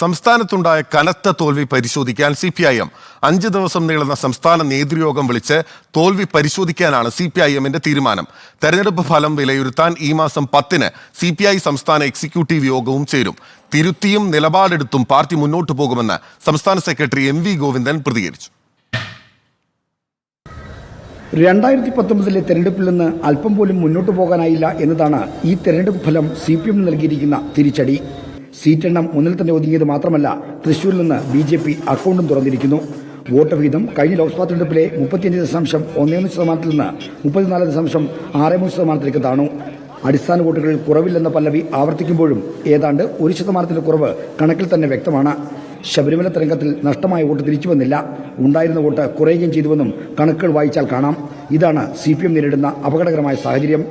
സംസ്ഥാനത്തുണ്ടായ കനത്ത തോൽവി പരിശോധിക്കാൻ സി പി ഐ എം. അഞ്ച് ദിവസം നീളുന്ന സംസ്ഥാന നേതൃയോഗം വിളിച്ച് തോൽവി പരിശോധിക്കാനാണ് സി പി ഐ എമ്മിന്റെ തീരുമാനം. തെരഞ്ഞെടുപ്പ് ഫലം വിലയിരുത്താൻ ഈ മാസം പത്തിന് സി പി ഐ സംസ്ഥാന എക്സിക്യൂട്ടീവ് യോഗവും ചേരും. തിരുത്തിയും നിലപാടെടുത്തും പാർട്ടി മുന്നോട്ടു പോകുമെന്ന് സംസ്ഥാന സെക്രട്ടറി എം വി ഗോവിന്ദൻ പ്രതികരിച്ചു. രണ്ടായിരത്തി പത്തൊമ്പതിലെ തെരഞ്ഞെടുപ്പിൽ നിന്ന് അല്പം പോലും മുന്നോട്ടു പോകാനായില്ല എന്നതാണ് ഈ തെരഞ്ഞെടുപ്പ് ഫലം സി പി എം നൽകിയിരിക്കുന്ന തിരിച്ചടി. സീറ്റെണ്ണം ഒന്നിൽ തന്നെ ഒതുങ്ങിയത് മാത്രമല്ല തൃശൂരിൽ നിന്ന് ബി ജെ പി അക്കൗണ്ടും തുറന്നിരിക്കുന്നു. വോട്ട് വിഹിതം കഴിഞ്ഞ ലോക്സഭാ തെരഞ്ഞെടുപ്പിലെ മുപ്പത്തിയഞ്ച് ദശാംശം ഒന്നേന്ന് ശതമാനത്തിൽ നിന്ന് മുപ്പത്തിനാല് ദശാംശം ആറ് മൂന്ന് ശതമാനത്തിലേക്ക് താണു. അടിസ്ഥാന വോട്ടുകളിൽ കുറവില്ലെന്ന പല്ലവി ആവർത്തിക്കുമ്പോഴും ഏതാണ്ട് ഒരു ശതമാനത്തിന്റെ കുറവ് കണക്കിൽ തന്നെ വ്യക്തമാണ്. ശബരിമല തരംഗത്തിൽ നഷ്ടമായ വോട്ട് തിരിച്ചു വന്നില്ല. ഉണ്ടായിരുന്ന വോട്ട് കുറയുകയും ചെയ്തുവെന്നും കണക്കുകൾ വായിച്ചാൽ കാണാം. ഇതാണ് സി പി എം നേരിടുന്ന അപകടകരമായ സാഹചര്യം.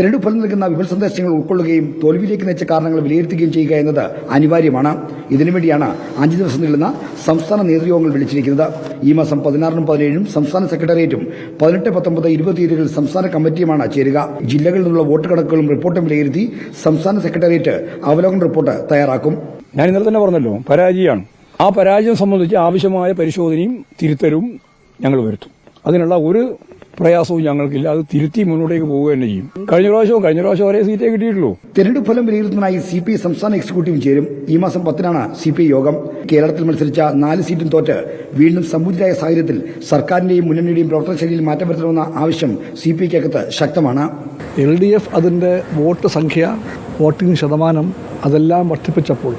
തെരഞ്ഞെടുപ്പ് ഫലം നൽകുന്ന വിപുല സന്ദേശങ്ങൾ ഉൾക്കൊള്ളുകയും തോൽവിയിലേക്ക് നയിച്ച കാരണങ്ങൾ വിലയിരുത്തുകയും ചെയ്യുക എന്നത് അനിവാര്യമാണ്. ഇതിനുവേണ്ടിയാണ് അഞ്ച് ദിവസം നീളുന്ന സംസ്ഥാന നേതൃയോഗങ്ങൾ വിളിച്ചിരിക്കുന്നത്. ഈ മാസം പതിനാറിനും പതിനേഴിനും സംസ്ഥാന സെക്രട്ടേറിയറ്റും പതിനെട്ട് പത്തൊമ്പത് ഇരുപത് തീയതികളിൽ സംസ്ഥാന കമ്മിറ്റിയുമാണ് ചേരുക. ജില്ലകളിൽ നിന്നുള്ള വോട്ട് കണക്കുകളും റിപ്പോർട്ടും വിലയിരുത്തി സംസ്ഥാന സെക്രട്ടേറിയറ്റ് അവലോകന റിപ്പോർട്ട് തയ്യാറാക്കും. ഞാൻ ഇന്നലെ തന്നെ പറഞ്ഞല്ലോ പരാജയമാണ്. ആ പരാജയം സംബന്ധിച്ച് ആവശ്യമായ പരിശോധനയും തിരുത്തലും ഞങ്ങൾ വരുത്തും. അതിനുള്ള ഒരു പ്രയാസവും ഞങ്ങൾക്കില്ല. അത് തിരുത്തി മുന്നോട്ടേക്ക് പോവുക തന്നെ ചെയ്യും. കഴിഞ്ഞ പ്രാവശ്യവും കഴിഞ്ഞ പ്രാവശ്യം ഒരേ സീറ്റേ കിട്ടിയിട്ടുള്ളൂ. തെരഞ്ഞെടുപ്പ് ഫലം വിലയിരുത്തുന്നതിനായി സി പി ഐ സംസ്ഥാന എക്സിക്യൂട്ടീവ് ചേരും. ഈ മാസം പത്തിനാണ് സി പി ഐ യോഗം. കേരളത്തിൽ മത്സരിച്ച നാല് സീറ്റും തോറ്റ് വീണ്ടും സമ്പുതിരായ സാഹചര്യത്തിൽ സർക്കാരിന്റെയും മുന്നണിയുടെയും പ്രവർത്തന ശൈലിയിൽ മാറ്റം വരുത്തണമെന്ന ആവശ്യം സി പി ഐക്കകത്ത് ശക്തമാണ്. എൽ ഡി എഫ് അതിന്റെ വോട്ട് സംഖ്യ വോട്ടിംഗ് ശതമാനം അതെല്ലാം വർദ്ധിപ്പിച്ചപ്പോൾ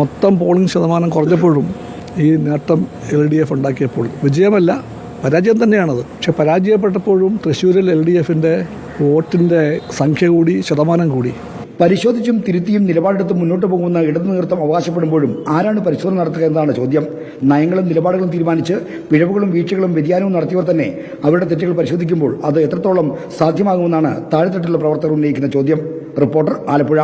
മൊത്തം പോളിംഗ് ശതമാനം കുറഞ്ഞപ്പോഴും ഈ നേട്ടം എൽ ഡി എഫ് ഉണ്ടാക്കിയപ്പോൾ വിജയമല്ല പരാജയം തന്നെയാണത്. പക്ഷെ പരാജയപ്പെട്ടപ്പോഴും തൃശ്ശൂരിൽ എൽ ഡി എഫിന്റെ വോട്ടിന്റെ സംഖ്യ കൂടി ശതമാനം കൂടി. പരിശോധിച്ചും തിരുത്തിയും നിലപാടെടുത്ത് മുന്നോട്ട് പോകുന്ന ഇടതു നേതൃത്വം അവകാശപ്പെടുമ്പോഴും ആരാണ് പരിശോധന നടത്തുക എന്നതാണ് ചോദ്യം. നയങ്ങളും നിലപാടുകളും തീരുമാനിച്ച് പിഴവുകളും വീഴ്ചകളും വ്യതിയാനവും നടത്തിയവർ തന്നെ അവരുടെ തെറ്റുകൾ പരിശോധിക്കുമ്പോൾ അത് എത്രത്തോളം സാധ്യമാകുമെന്നാണ് താഴെത്തട്ടിലുള്ള പ്രവർത്തകർ ഉന്നയിക്കുന്ന ചോദ്യം. റിപ്പോർട്ടർ ആലപ്പുഴ.